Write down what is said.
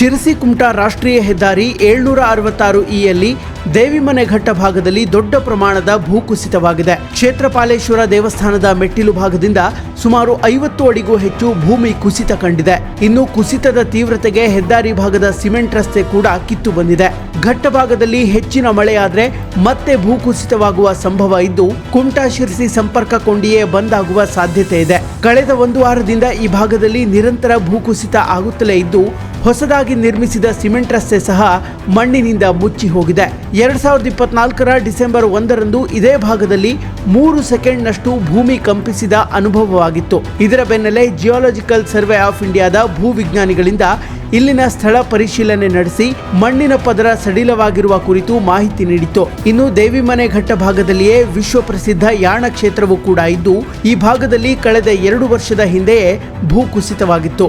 ಶಿರಸಿ ಕುಮಟಾ ರಾಷ್ಟ್ರೀಯ ಹೆದ್ದಾರಿ ಏಳ್ನೂರ ಅರವತ್ತಾರು ಇಯಲ್ಲಿ ದೇವಿಮನೆ ಘಟ್ಟ ಭಾಗದಲ್ಲಿ ದೊಡ್ಡ ಪ್ರಮಾಣದ ಭೂಕುಸಿತವಾಗಿದೆ ಕ್ಷೇತ್ರಪಾಲೇಶ್ವರ ದೇವಸ್ಥಾನದ ಮೆಟ್ಟಿಲು ಭಾಗದಿಂದ ಸುಮಾರು ಐವತ್ತು ಅಡಿಗೂ ಹೆಚ್ಚು ಭೂಮಿ ಕುಸಿತ ಕಂಡಿದೆ. ಇನ್ನು ಕುಸಿತದ ತೀವ್ರತೆಗೆ ಹೆದ್ದಾರಿ ಭಾಗದ ಸಿಮೆಂಟ್ ರಸ್ತೆ ಕೂಡ ಕಿತ್ತು ಬಂದಿದೆ. ಘಟ್ಟ ಭಾಗದಲ್ಲಿ ಹೆಚ್ಚಿನ ಮಳೆಯಾದ್ರೆ ಮತ್ತೆ ಭೂಕುಸಿತವಾಗುವ ಸಂಭವ ಇದ್ದು, ಕುಮಟಾ ಶಿರಸಿ ಸಂಪರ್ಕ ಕೊಂಡಿಯೇ ಬಂದ್ ಆಗುವ ಸಾಧ್ಯತೆ ಇದೆ. ಕಳೆದ ಒಂದು ವಾರದಿಂದ ಈ ಭಾಗದಲ್ಲಿ ನಿರಂತರ ಭೂಕುಸಿತ ಆಗುತ್ತಲೇ ಇದ್ದು, ಹೊಸದಾಗಿ ನಿರ್ಮಿಸಿದ ಸಿಮೆಂಟ್ ರಸ್ತೆ ಸಹ ಮಣ್ಣಿನಿಂದ ಮುಚ್ಚಿ ಹೋಗಿದೆ. ಎರಡ್ ಸಾವಿರದ ಇಪ್ಪತ್ನಾಲ್ಕರ ಡಿಸೆಂಬರ್ ಒಂದರಂದು ಇದೇ ಭಾಗದಲ್ಲಿ ಮೂರು ಸೆಕೆಂಡ್ನಷ್ಟು ಭೂಮಿ ಕಂಪಿಸಿದ ಅನುಭವವಾಗಿತ್ತು. ಇದರ ಬೆನ್ನಲ್ಲೇ ಜಿಯಾಲಜಿಕಲ್ ಸರ್ವೆ ಆಫ್ ಇಂಡಿಯಾದ ಭೂವಿಜ್ಞಾನಿಗಳಿಂದ ಇಲ್ಲಿನ ಸ್ಥಳ ಪರಿಶೀಲನೆ ನಡೆಸಿ ಮಣ್ಣಿನ ಪದರ ಸಡಿಲವಾಗಿರುವ ಕುರಿತು ಮಾಹಿತಿ ನೀಡಿತ್ತು. ಇನ್ನು ದೇವಿಮನೆ ಘಟ್ಟ ಭಾಗದಲ್ಲಿಯೇ ವಿಶ್ವ ಪ್ರಸಿದ್ಧ ಯಾಣ ಕ್ಷೇತ್ರವೂ ಕೂಡ ಇದ್ದು, ಈ ಭಾಗದಲ್ಲಿ ಕಳೆದ ಎರಡು ವರ್ಷದ ಹಿಂದೆಯೇ ಭೂಕುಸಿತವಾಗಿತ್ತು